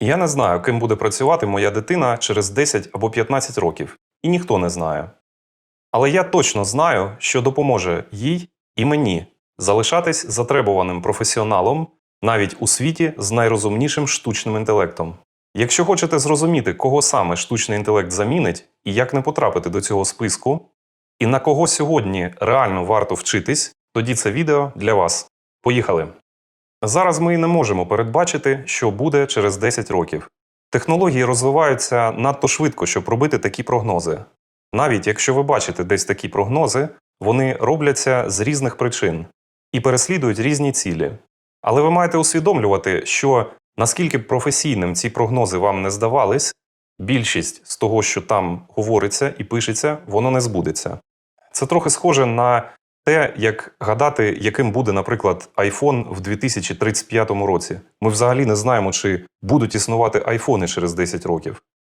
Я не знаю, ким буде працювати моя дитина через 10 або 15 років, і ніхто не знає. Але я точно знаю, що допоможе їй і мені залишатись затребуваним професіоналом навіть у світі з найрозумнішим штучним інтелектом. Якщо хочете зрозуміти, кого саме штучний інтелект замінить і як не потрапити до цього списку, і на кого сьогодні реально варто вчитись, тоді це відео для вас. Поїхали! Зараз ми не можемо передбачити, що буде через 10 років. Технології розвиваються надто швидко, щоб робити такі прогнози. Навіть якщо ви бачите десь такі прогнози, вони робляться з різних причин і переслідують різні цілі. Але ви маєте усвідомлювати, що наскільки б професійним ці прогнози вам не здавались, більшість з того, що там говориться і пишеться, воно не збудеться. Це трохи схоже на те, як гадати, яким буде, наприклад, iPhone в 2035 році. Ми взагалі не знаємо, чи будуть існувати айфони через 10 років.